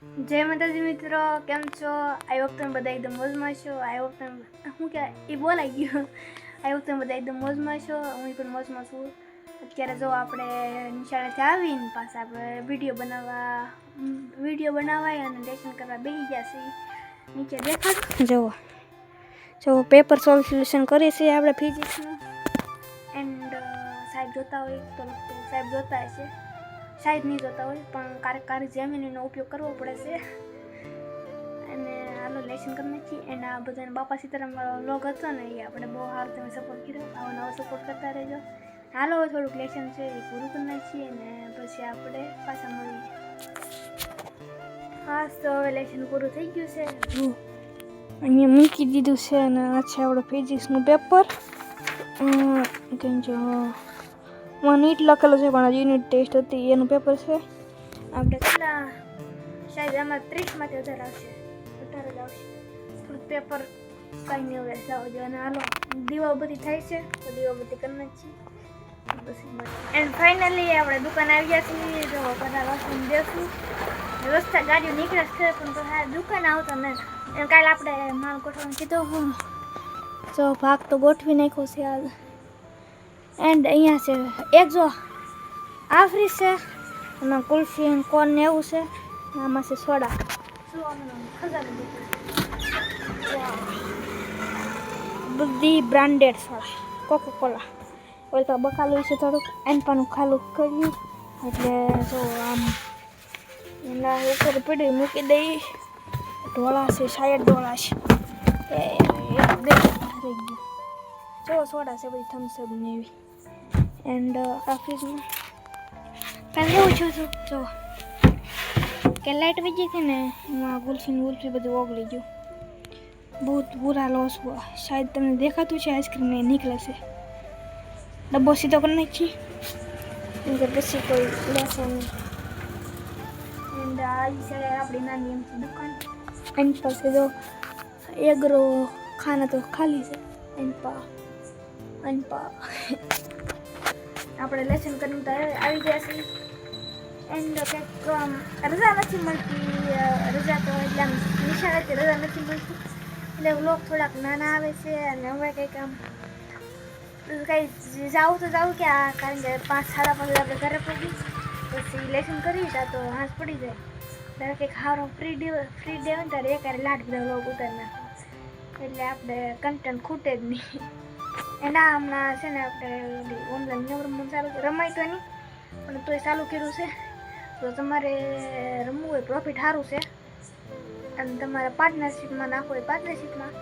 જય માતાજી મિત્રો, કેમ છો? આઈ હોપ તમે બધા એકદમ મોજમાં છો. આઈ હોપ તમે શું કહેવાય, એ બોલાઈ ગયો. આઈ હોપ તમે બધા એકદમ મોજમાં છો. હું પણ મોજમાં છું. અત્યારે જો આપણે નિશાળેથી આવીને પાછા આપણે વીડિયો બનાવવા વીડિયો બનાવાય અને લેસન કરવા બેસી ગયા છીએ. નીચે દેખાડ. જુઓ. જો પેપર સોલ્યુશન કરીએ છીએ આપણે ફિઝિક્સનું એન્ડ સાહેબ જોતા હોય તો સાહેબ જોતા હશે. સાહેબ નહીં જોતા હોય, પણ ક્યારેક ક્યારેક જેમિનીનો ઉપયોગ કરવો પડે છે. અને હાલો લેસન કરી નાખીએ. અને આ બધાને બાપા સીતારામ લોગ હતો ને, એ આપણે બહુ સારું તમે સપોર્ટ કર્યો. આવો નવો સપોર્ટ કરતા રહેજો. હાલો, હવે થોડુંક લેસન છે એ પૂરું કરી નાખીએ અને પછી આપણે પાછા મળીએ. હા, તો હવે લેસન પૂરું થઈ ગયું છે. અહીંયા મૂકી દીધું છે અને આ છે આપણું ફિઝિક્સનું પેપર કંઈ જો માં નીટ લખેલું છે, પણ યુનિટ ટેસ્ટ હતી, એનું પેપર છે. આપણે કેટલા શાયદ આમાં ત્રીસમાંથી વધારે આવશે. વધારે જ આવશે. થોડું પેપર કંઈ નહીં હવે લાવજો અને હાલો દીવાબત્તી થાય છે, તો દીવાબત્તી કરી નાખીએ. એન્ડ ફાઇનલી આપણે દુકાન આવ્યા છીએ, જો બધા વાસણ દેશું રસ્તા ગાડીઓ નીકળે છે, પણ તો હા, દુકાન આવતો ને. કાલે આપણે માલ ગોઠવવાનું કીધું જો ભાગ તો ગોઠવી નાખ્યો છે હાલ. એન્ડ અહીંયા છે, એક જો આ ફ્રીજ છે એમાં કુલ્ફી અને કોન ને એવું છે, આમાં છે સોડા. બધી branded soda Coca Cola all તો બકાલું છે થોડુંક. એનપાનું ખાલું કર્યું એટલે જો આમ એના ઉપર પડી મૂકી દઈ ઢોળા છે શાયદ ઢોળા છે. એ જો સોડા છે બધી થમ્સઅપ ને એવી. એન્ડ આ ફ્રીજમાં કાલે કેવું છું છું, જો. કે લાઇટ બીજી હતી ને એમાં ગુલ્ફી ગુલ્ફી બધું ઓગળી ગયું. બહુ બુરા લોસ હુઆ શાયદ તમને દેખાતું છે આઈસ્ક્રીમ એ નીકળે છે. ડબ્બો સીધો કરી નાખી કેમ કે પછી કોઈ લેશે નહીં. એન્ડ આ છે આપણી નાની એમ દુકાન. એની પાસે જો એગરો ખાના તો ખાલી છે. એની પા પા આપણે લેસન કરીને તો આવી ગયા છીએ. એન્ડ કંઈક રજા નથી મળતી રજા તો એટલે આમ નિશાળેથી રજા નથી મળતી. એટલે વ્લોગ થોડાક નાના આવે છે અને હવે કંઈક આમ કંઈ જાવું તો જાવું ક્યાં કારણ કે પાંચ, સાડા પાંચ આપણે ઘરે પહોંચી. પછી લેસન કરી તા તો હાથ પડી જાય. ત્યારે કંઈક હારો ફ્રી ડે ફ્રી ડે હોય ત્યારે એકારે લાડ બધા વ્લોગ ઉતારી નાખો. એટલે આપણે કન્ટેન્ટ ખૂટે જ નહીં. એના હમણાં છે ને આપણે ઓનલાઈન રમવાનું ચાલુ રમાય તો નહીં પણ તોય ચાલુ કર્યું છે. તો તમારે રમવું હોય પ્રોફિટ સારું છે. અને તમારે પાર્ટનરશીપમાં નાખવું હોય પાર્ટનરશિપમાં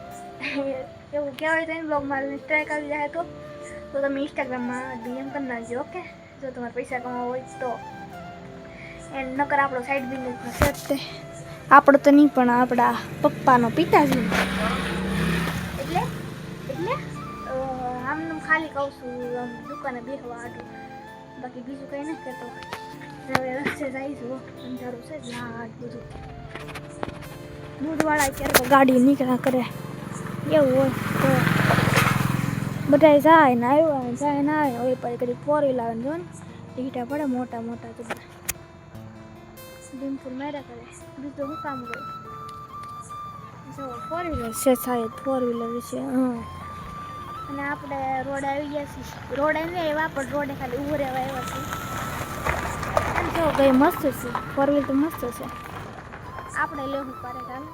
એવું કહેવાય તો એને બ્લોગમાં સ્ટ્રાઇક આવી જાય તો. તો તમે ઇન્સ્ટાગ્રામમાં ડીએમ કરી નાખજો ઓકે જો તમારે પૈસા કમાવા હોય તો. એન્ડ નકર આપણો સાઈડ બિઝનેસમાં સેટ છે આપણો તો નહીં, પણ આપણા પપ્પાનો પિતાજી. ખાલી કહું છું, આમ દુકાને બેહવા આટલું બાકી બીજું કંઈ નથી કહેતો. હવે રસ્તે જઈશું અંધારું છે લાટ બધું. દૂધવાળા તો ગાડી નીકળ્યા કરે. એવું હોય તો બધા જાય ને આવ્યા જાય ને આવે હોય પછી કદી ફોર વ્હીલર ને જો ને? ટીટા પડે મોટા મોટા તો ડિમ્પલ મેરા કરે. બીજું શું કામ કરે? જો ફોર વ્હીલર છે, સાહેબ ફોર વ્હીલર છે, હા. અને આપણે રોડ આવી ગયા છીએ. રોડ આવી એવા પણ રોડે ખાલી ઊભો રહેવા આવ્યા છીએ. જો કઈ મસ્ત છે. ફોર વ્હીલ તો મસ્ત છે. આપણે લેવું પડે ચાલો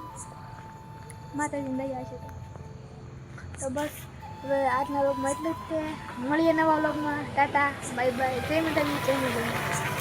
માતાજી દયા છે તો. બસ હવે આજના વ્લોગમાં એટલું જ છે. મળીએ નવા લોગમાં ટાટા બાય બાય. જય માતાજી જય માતાજી.